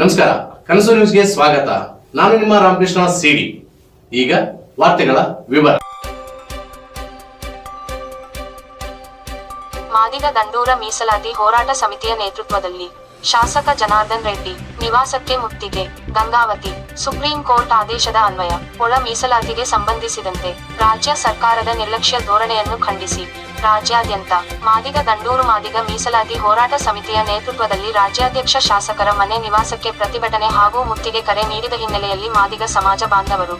ನಮಸ್ಕಾರ, ಕನಸು ನ್ಯೂಸ್ಗೆ ಸ್ವಾಗತ. ನಾನು ನಿಮ್ಮ ರಾಮಕೃಷ್ಣ ಸಿಡಿ. ಈಗ ವಾರ್ತೆಗಳ ವಿವರ. ಮಾದಿಗ ದಂಡೂರ ಮೀಸಲಾತಿ ಹೋರಾಟ ಸಮಿತಿಯ ನೇತೃತ್ವದಲ್ಲಿ ಶಾಸಕ ಜನಾರ್ದನ್ ರೆಡ್ಡಿ ನಿವಾಸಕ್ಕೆ ಮುತ್ತಿಗೆ ಗಂಗಾವತಿ, ಸುಪ್ರೀಂ ಕೋರ್ಟ್ ಆದೇಶದ ಅನ್ವಯ, ಒಳ ಮೀಸಲಾತಿಗೆ ಸಂಬಂಧಿಸಿದಂತೆ ರಾಜ್ಯ ಸರ್ಕಾರದ ನಿರ್ಲಕ್ಷ್ಯ ಧೋರಣೆಯನ್ನು ಖಂಡಿಸಿ ರಾಜ್ಯಾದ್ಯಂತ. ಮಾದಿಗ ದಂಡೂರು ಮಾದಿಗ ಮೀಸಲಾತಿ ಹೋರಾಟ ಸಮಿತಿಯ ನೇತೃತ್ವದಲ್ಲಿ ರಾಜ್ಯಾಧ್ಯಕ್ಷ ಶಾಸಕರ ಮನೆ ನಿವಾಸಕ್ಕೆ ಪ್ರತಿಭಟನೆ ಹಾಗೂ ಮುತ್ತಿಗೆ ಕರೆ ನೀಡಿದ ಹಿನ್ನೆಲೆಯಲ್ಲಿ ಮಾದಿಗ ಸಮಾಜ ಬಾಂಧವರು.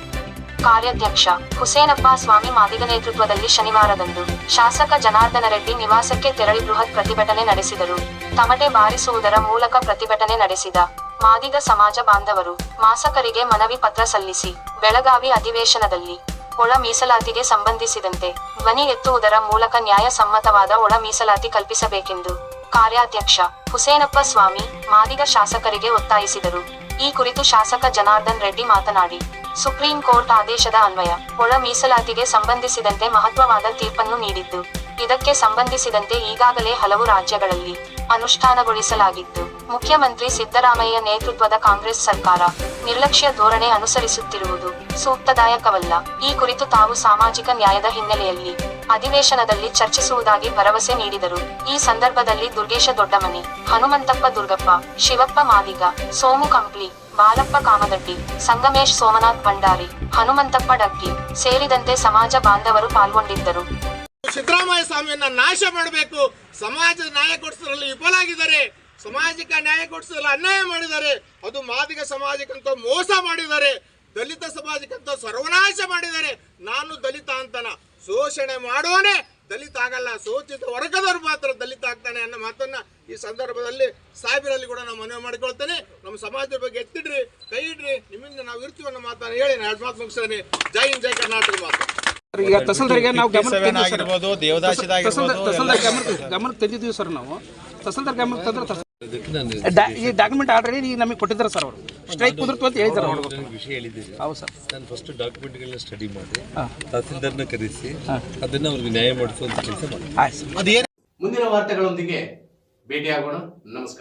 ಕಾರ್ಯಾಧ್ಯಕ್ಷ ಹುಸೇನಪ್ಪ ಸ್ವಾಮಿ ಮಾದಿಗ ನೇತೃತ್ವದಲ್ಲಿ ಶನಿವಾರದಂದು ಶಾಸಕ ಜನಾರ್ದನ ರೆಡ್ಡಿ ನಿವಾಸಕ್ಕೆ ತೆರಳಿ ಬೃಹತ್ ಪ್ರತಿಭಟನೆ ನಡೆಸಿದರು. ತಮಟೆ ಬಾರಿಸುವುದರ ಮೂಲಕ ಪ್ರತಿಭಟನೆ ನಡೆಸಿದ ಮಾದಿಗ ಸಮಾಜ ಬಾಂಧವರು ಮಾಸಕರಿಗೆ ಮನವಿ ಪತ್ರ ಸಲ್ಲಿಸಿ ಬೆಳಗಾವಿ ಅಧಿವೇಶನದಲ್ಲಿ ಒಳ ಮೀಸಲಾತಿಗೆ ಸಂಬಂಧಿಸಿದಂತೆ ಧ್ವನಿ ಎತ್ತುವುದರ ಮೂಲಕ ನ್ಯಾಯಸಮ್ಮತವಾದ ಒಳ ಮೀಸಲಾತಿ ಕಲ್ಪಿಸಬೇಕೆಂದು ಕಾರ್ಯಾಧ್ಯಕ್ಷ ಹುಸೇನಪ್ಪ ಸ್ವಾಮಿ, ಮಾದಿಗ ಶಾಸಕರಿಗೆ ಒತ್ತಾಯಿಸಿದರು. ಈ ಕುರಿತು ಶಾಸಕ ಜನಾರ್ದನ್ ರೆಡ್ಡಿ ಮಾತನಾಡಿ, ಸುಪ್ರೀಂ ಕೋರ್ಟ್ ಆದೇಶದ ಅನ್ವಯ ಒಳ ಮೀಸಲಾತಿಗೆ ಸಂಬಂಧಿಸಿದಂತೆ ಮಹತ್ವವಾದ ತೀರ್ಪನ್ನು ನೀಡಿದ್ದು, ಇದಕ್ಕೆ ಸಂಬಂಧಿಸಿದಂತೆ ಈಗಾಗಲೇ ಹಲವು ರಾಜ್ಯಗಳಲ್ಲಿ ಅನುಷ್ಠಾನಗೊಳಿಸಲಾಗಿದ್ದು ಮುಖ್ಯಮಂತ್ರಿ ಸಿದ್ದರಾಮಯ್ಯ ನೇತೃತ್ವದ ಕಾಂಗ್ರೆಸ್ ಸರ್ಕಾರ ನಿರ್ಲಕ್ಷ್ಯ ಧೋರಣೆ ಅನುಸರಿಸುತ್ತಿರುವುದು ಸೂಕ್ತದಾಯಕವಲ್ಲ. ಈ ಕುರಿತು ತಾವು ಸಾಮಾಜಿಕ ನ್ಯಾಯದ ಹಿನ್ನೆಲೆಯಲ್ಲಿ ಅಧಿವೇಶನದಲ್ಲಿ ಚರ್ಚಿಸುವುದಾಗಿ ಭರವಸೆ ನೀಡಿದರು. ಈ ಸಂದರ್ಭದಲ್ಲಿ ದುರ್ಗೇಶ ದೊಡ್ಡಮನಿ, ಹನುಮಂತಪ್ಪ ದುರ್ಗಪ್ಪ, ಶಿವಪ್ಪ ಮಾದಿಗ, ಸೋಮು ಕಂಪ್ಲಿ, ಬಾಲಪ್ಪ ಕಾಮದಡ್ಡಿ, ಸಂಗಮೇಶ್ ಸೋಮನಾಥ್ ಭಂಡಾರಿ, ಹನುಮಂತಪ್ಪ ಡಗ್ಗಿ ಸೇರಿದಂತೆ ಸಮಾಜ ಬಾಂಧವರು ಪಾಲ್ಗೊಂಡಿದ್ದರು. ಸಿದ್ದರಾಮಯ್ಯ ಸ್ವಾಮಿಯನ್ನ ನಾಶ ಮಾಡಬೇಕು. ಸಮಾಜದ ನ್ಯಾಯ ಕೊಡಿಸೋದ್ರಲ್ಲಿ ವಿಫಲಾಗಿದ್ದಾರೆ ಸಮಾಜಕ್ಕೆ ನ್ಯಾಯ ಕೊಡಿಸಲ್ಲ ಅನ್ಯಾಯ ಮಾಡಿದ್ದಾರೆ. ಅದು ಮಾದಿಗ ಸಮಾಜಕ್ಕಂತ ಮೋಸ ಮಾಡಿದ್ದಾರೆ. ದಲಿತ ಸಮಾಜಕ್ಕಂತ ಸರ್ವನಾಶ ಮಾಡಿದ್ದಾರೆ. ನಾನು ದಲಿತ ಅಂತನ ಶೋಷಣೆ ಮಾಡೋನೇ ದಲಿತ ಆಗಲ್ಲ. ಶೋಚಿತ ವರ್ಗದವರು ಮಾತ್ರ ದಲಿತ ಆಗ್ತಾನೆ ಅನ್ನೋ ಮಾತನ್ನ ಈ ಸಂದರ್ಭದಲ್ಲಿ ಸಾಹೇಬರಲ್ಲಿ ಕೂಡ ನಾವು ಮನವಿ ಮಾಡಿಕೊಳ್ತೇನೆ. ನಮ್ಮ ಸಮಾಜದ ಬಗ್ಗೆ ಎತ್ತಿಡ್ರಿ ಕೈ ಇಡ್ರಿ ನಿಮ್ಮಿಂದ ನಾವು ಇರ್ತೀವಿ ಅನ್ನೋ ಮಾತನ್ನ ಹೇಳಿ ನಾನು ಎರಡು ಮಾತು ಮುಗಿಸ್ತೇನೆ ಜೈ ಹಿಂದ್ ಜೈ ಕರ್ನಾಟಕ ಮಾತು. ಈಗ ತಹಸೀಲ್ದಾರ್ಗೆ ನಾವು ಗಮನ ತಹಸೀಲ್ದಾರ್ ಗಮನ ತಂದಿದ್ದೀವಿ ಸರ್ ನಾವು. ತಹಸೀಲ್ದಾರ್ ಗಮನ ತಂದ್ರೆ ಈ ಡಾಕ್ಯುಮೆಂಟ್ ಆಲ್ರೆಡಿ ಈಗ ನಮಗೆ ಕೊಟ್ಟಿದ್ದಾರೆ ಸರ್ ಅವರು. ಸ್ಟ್ರೈಕ್ ಕುದುರ್ತು ಅಂತ ಹೇಳಿದ್ದಾರೆ ಅವರು. ವಿಷಯ ಹೇಳಿದ್ದೀರಿ ಹೌದು ಸರ್ ನಾನು ಫಸ್ಟ್ ಡಾಕ್ಯುಮೆಂಟ್ಗಳನ್ನ ಸ್ಟಡಿ ಮಾಡಿ ತಹಸೀಲ್ದಾರ್ನ ಕರೆಸಿ ಅದನ್ನ ಅವ್ರಿಗೆ ನ್ಯಾಯ ಮಾಡಿಸುವಂತ ಕೆಲಸ ಮಾಡಿ ಮುಂದಿನ ವಾರ್ತೆಗಳೊಂದಿಗೆ ಭೇಟಿಯಾಗೋಣ. ನಮಸ್ಕಾರ.